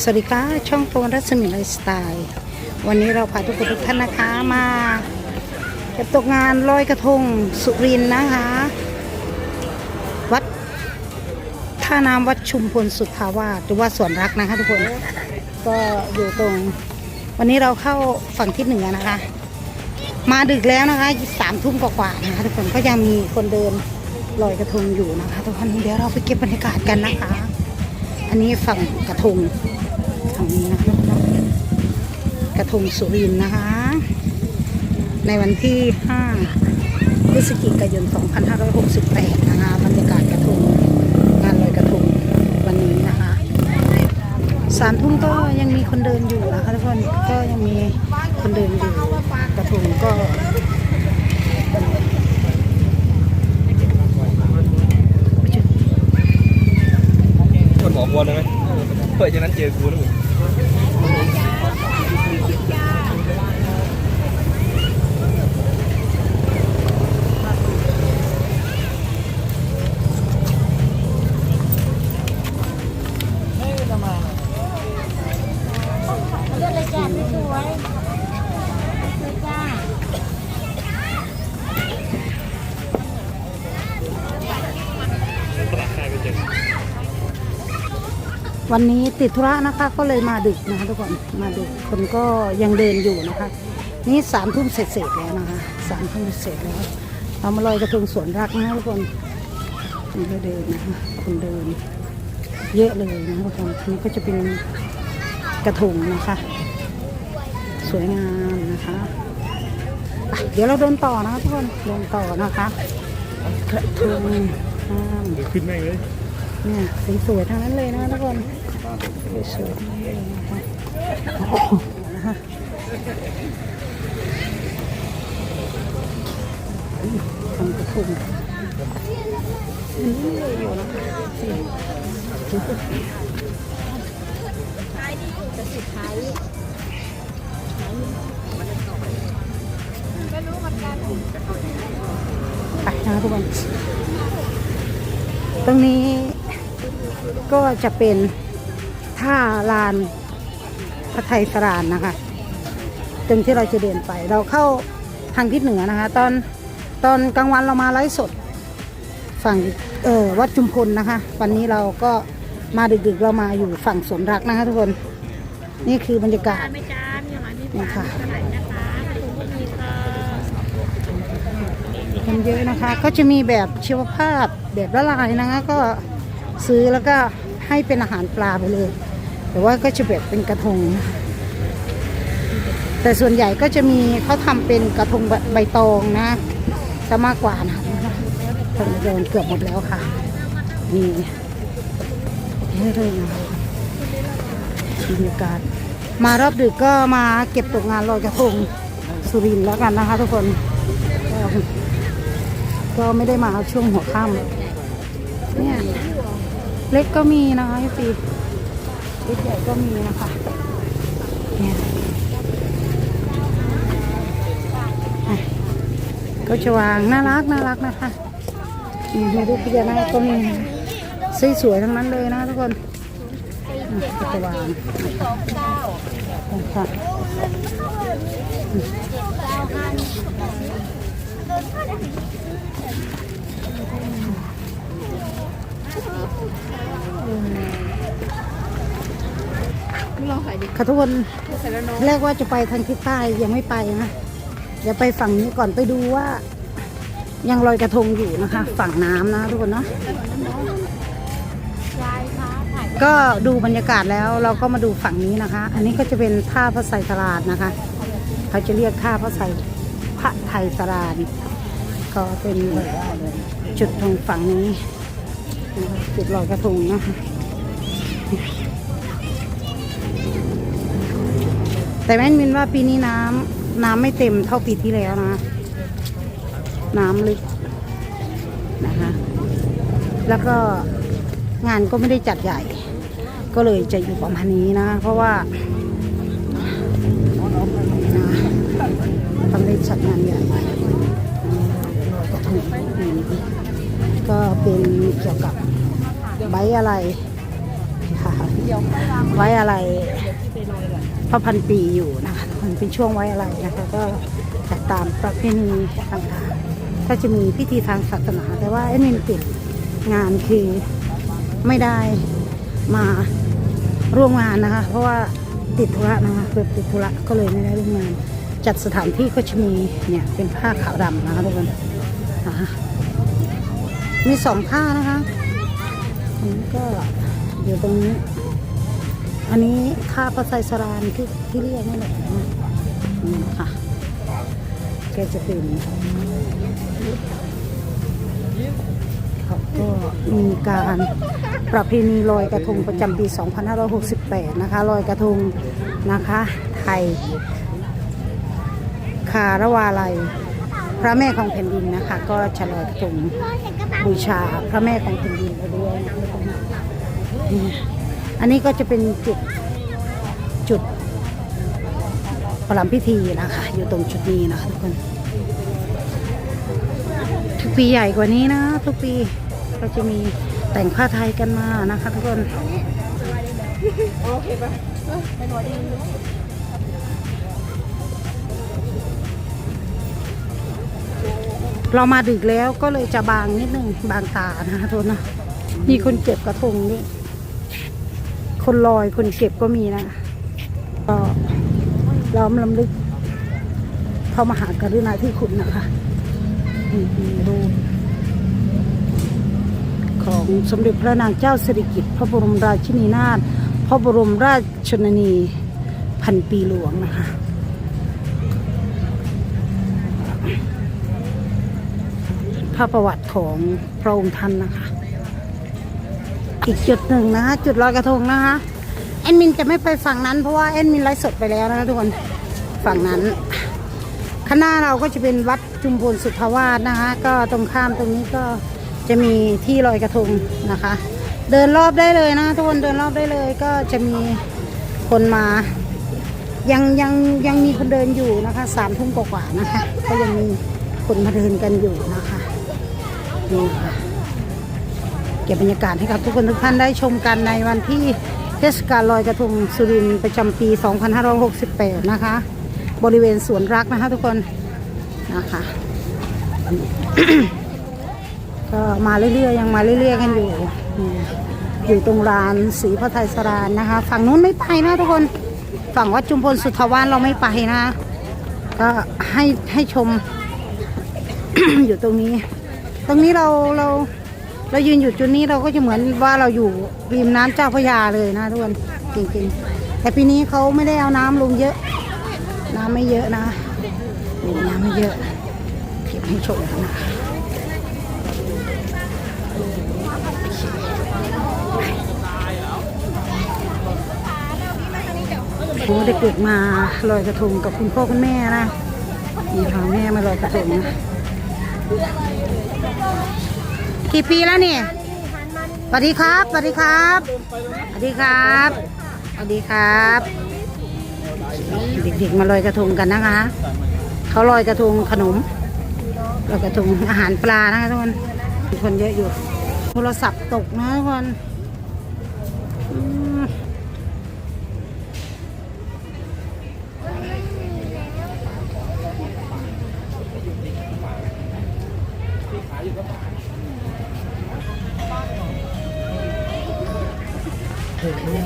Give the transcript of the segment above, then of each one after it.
สวัสดีค่ะช่องโปรรัศมีไลฟ์สไตล์ วันนี้เราพาทุกคนทุกท่านนะคะมาเก็บตกงานลอยกระทงสุรินนะคะ วัดท่าน้ำวัดชุมพลสุทธาวาสหรือว่าสวนรักนะคะทุกคนก็อยู่ตรง วันนี้เราเข้าฝั่งทิศเหนือนะคะ มาดึกแล้วนะคะสามทุ่มกว่าๆนะคะทุกคนก็ยังมีคนเดินลอยกระทงอยู่นะคะทุกคนเดี๋ยวเราไปเก็บบรรยากาศกันนะคะ อันนี้ฝั่งกระทง ฝั่งนี้นะคะกระทงสุรินนะคะ ในวันที่ 5 พฤศจิกายน 2568 นะคะบรรยากาศกระทงงานลอยกระทงวันนี้นะคะสามทุ่มก็ยังมีคนเดินอยู่นะคะทุกคนก็ยังมีคนเดินอยู่กระทงก็คนหมอกวนเลยไหม เพราะฉะนั้นเจอกูนะมึง วันนี้ติดธุระนะคะก็เลยมาดึกนะคะทุกคนมาดึกคนก็ยังเดินอยู่นะคะ นี่สามทุ่มเสร็จแล้วนะคะสามทุ่มเสร็จแล้วเรามาลอยกระทงสวนรักนะคะทุกคนนี่เดินนะคะคนเดิน เยอะเลยนะทุกคนทีนี้ก็จะเป็นกระทงนะคะ สวยงามนะคะเดี๋ยวเราเดินต่อนะทุกคนเดินต่อนะคะกระทงงามเดี๋ยวขึ้นแม่งเลย เนี่ยสวยๆทั้งนั้นเลยนะทุกคนสวยๆทั้งนั้นเลยนะคะโอ้โหนะทำกระทงอันนี้เลยไปนะทุกคนตรงนี้ ก็จะเป็นท่าลานพระไทยสรานนะคะตรงที่เราจะเดินไปเราเข้าทางทิศเหนือนะคะ ตอนตอนกลางวันเรามาไลฟ์สดฝั่งเออวัดจุมพลนะคะ วันนี้เราก็มาดึกๆเรามาอยู่ฝั่งสวนรักนะคะทุกคนนี่คือบรรยากาศไม่จ้ามีอาหารมีนี่ค่ะเท่าไหร่นะคะกระถุงก็มีค่ะกันเยอะนะคะ ก็จะมีแบบชีวภาพแบบละลายนะคะก็ ซื้อแล้วก็ให้เป็นอาหารปลาไปเลย แต่ว่าก็จะแบบเป็นกระทง แต่ส่วนใหญ่ก็จะมีเขาทำเป็นกระทงใบตองนะจะมากกว่านะคะทางเดินเกือบหมดแล้วค่ะ นี่เยอะเลยนะบรรยากาศมารอบดึกก็มาเก็บตกงานลอยกระทงสุรินทร์แล้วกันนะคะ ทุกคนก็ไม่ได้มาช่วงหัวค่ำเนี่ย เล็กก็มีนะคะพี่ปีเล็กใหญ่ก็มีนะคะเนี่ยก็จะวางน่ารักน่ารักนะคะนี่ไม่ได้พิจารณาก็มีสวยๆทั้งนั้นเลยนะทุกคนอะก็จะวางนะคะ ลองใส่ดิค่ะทุกคนใส่แล้วน้องแรกว่าจะไปทางทิศใต้ยังไม่ไปนะเดี๋ยวไปฝั่งนี้ก่อนไปดูว่า ยังลอยกระทงอยู่นะคะ ฝั่งน้ำนะทุกคนเนาะก็ดูบรรยากาศแล้วเราก็มาดูฝั่งนี้นะคะ อันนี้ก็จะเป็นท่าพระไสตลาดนะคะ เขาจะเรียกท่าพระไสพระไทยสลาดก็เป็นจุดตรงฝั่งนี้ จุดลอยกระทงนะคะแต่แม่นมินว่าปีนี้น้ำน้ำไม่เต็มเท่าปีที่แล้วนะ น้ำลึกนะคะ แล้วก็งานก็ไม่ได้จัดใหญ่ ก็เลยจะอยู่ประมาณนี้นะ เพราะว่าทำได้จัดงานใหญ่ก็เป็นเกี่ยวกับ ใบอะไรค่ะไว้อะไรพระพันปีอยู่นะคะมันเป็นช่วงไว้อะไรนะคะก็จัดตามประเพณีต่างๆก็จะมีพิธีทางศาสนา แต่ว่าแอดมินติดงานคือไม่ได้มาร่วมงานนะคะ เพราะว่าติดธุระนะคะเกิดติดธุระก็เลยไม่ได้ร่วมงาน จัดสถานที่ก็จะมีเนี่ยเป็นผ้าขาวดำนะคะทุกคนมีสองผ้านะคะ นี้ก็อยู่ตรงนี้ อันนี้ค่าประไซสรานที่ที่เรียกนี่แหละนะนี่ค่ะ แกจะเป็นเขาก็มีการประเพณีลอยกระทงประจำปี 2568 นะคะลอยกระทงนะคะ ไทย คารวาลัย พระแม่ของแผ่นดินนะคะ ก็ฉลอยกระทง บูชาพระแม่ของแผ่นดินไปด้วยนะคะนี่อันนี้ก็จะเป็นจุดจุดประลัมพิธีนะคะ อยู่ตรงจุดนี้นะคะทุกคน ทุกปีใหญ่กว่านี้นะ ทุกปีก็จะมีแต่งผ้าไทยกันมานะคะทุกคนเเรามาดึกแล้วก็เลยจะบางนิดนึงบางตานะคะทุกคนเนอะมีคนเก็บกระทงนี่คนลอยคนเก็บก็มีนะก็ล้อมลำลึกพระมหากรุณาธิคุณนะคะรูปของสมเด็จพระนางเจ้าสิริกิติ์พระบรมราชินีนาถพระบรมราชชนนีพันปีหลวงนะคะ ระประวัติของพระองค์ท่านนะคะ อีกจุดหนึ่งนะคะจุดลอยกระทงนะคะแอดมินจะไม่ไปฝั่งนั้นเพราะว่าแอดมินไลฟ์สดไปแล้วนะคะทุกคนฝั่งนั้นข้างหน้าเราก็จะเป็นวัดจุมพลสุทธวาสนะคะ ก็ตรงข้ามตรงนี้ก็จะมีที่ลอยกระทงนะคะ เดินรอบได้เลยนะทุกคนเดินรอบได้เลยก็จะมีคนมา ยังยังยังมีคนเดินอยู่นะคะสามทุ่มกว่าๆนะคะ ก็ยังมีคนมาเดินกันอยู่นะคะ นี่ค่ะเก็บบรรยากาศให้กับทุกคนทุกท่านได้ชมกันในวันที่เทศกาลลอยกระทงสุรินทร์ประจำปี 2568 นะคะ บริเวณสวนรักนะคะทุกคนนะคะก็มาเรื่อยๆ ยังมาเรื่อยๆ กันอยู่ อยู่ตรงร้านสีพระไทยสรานนะคะ ฝั่งนู้นไม่ไปนะทุกคน ฝั่งวัดจุมพลสุทธวานเราไม่ไปนะ ก็ให้ให้ชมอยู่ตรงนี้ ตรงนี้เราเราเรายืนอยู่จุดนี้เราก็จะเหมือนว่าเราอยู่ริมน้ำเจ้าพระยาเลยนะทุกคนจริงๆ แต่ปีนี้เขาไม่ได้เอาน้ำลงเยอะ น้ำไม่เยอะนะน้ำไม่เยอะเก็บให้ชมกันนะคะโอ้เด็กๆมาลอยกระทงกับคุณพ่อคุณแม่นะมีพาแม่มาลอยกระทงนะ กี่ปีแล้วเนี่ยสวัสดีครับสวัสดีครับสวัสดีครับสวัสดีครับ เด็กๆมาลอยกระทงกันนะคะ เขาลอยกระทงขนมลอยกระทงอาหารปลานะคะทุกคนคนเยอะอยู่ โทรศัพท์ตกนะทุกคน นี่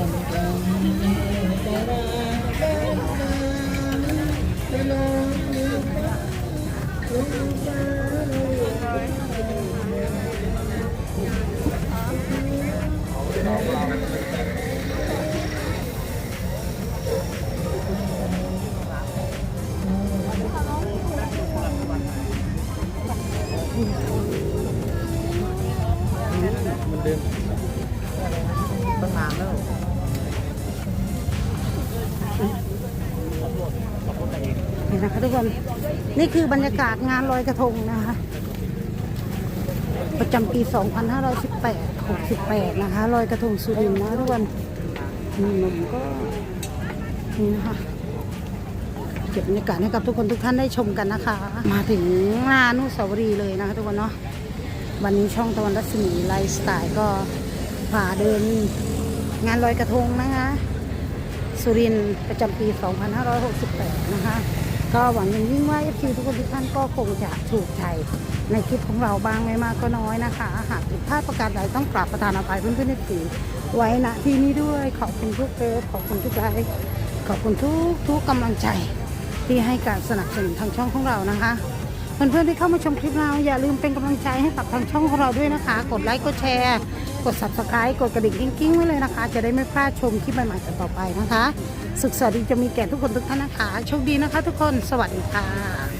นี่คือบรรยากาศงานลอยกระทงนะคะ ประจำปี 2518 68 นะคะลอยกระทงสุรินทร์นะทุกคนนี่นมก็นี่นะคะเก็บบรรยากาศให้กับทุกคนทุกท่านได้ชมกันนะคะ มาถึงงานนุสาวรีย์เลยนะคะทุกคนเนาะวันนี้ช่องตะวันรัศมีไลฟ์สไตล์ก็พาเดินงานลอยกระทงนะคะ สุรินทร์ประจำปี 2568 นะคะ ก็หวังอย่างยิ่งว่า FC ทุกคนทุกท่านก็คงจะถูกใจในคลิปของเราบ้างไม่มากก็น้อยนะคะ หากผิดพลาดประการใดต้องกราบประทานอภัยเพื่อนๆ FC ไว้ณที่นี้ด้วยขอบคุณทุกเฟซขอบคุณทุกไลค์ขอบคุณทุกทุกกำลังใจที่ให้การสนับสนุนทางช่องของเรานะคะเพื่อนๆที่เข้ามาชมคลิปเราอย่าลืมเป็นกำลังใจให้กับทางช่องของเราด้วยนะคะ กดไลค์กดแชร์ กด subscribe กดกระดิ่งกิ้งๆไว้เลยนะคะ จะได้ไม่พลาดชมคลิปใหม่ๆกันต่อไปนะคะ สุขสวัสดีจะมีแก่ทุกคนทุกท่านนะคะ โชคดีนะคะทุกคน สวัสดีค่ะ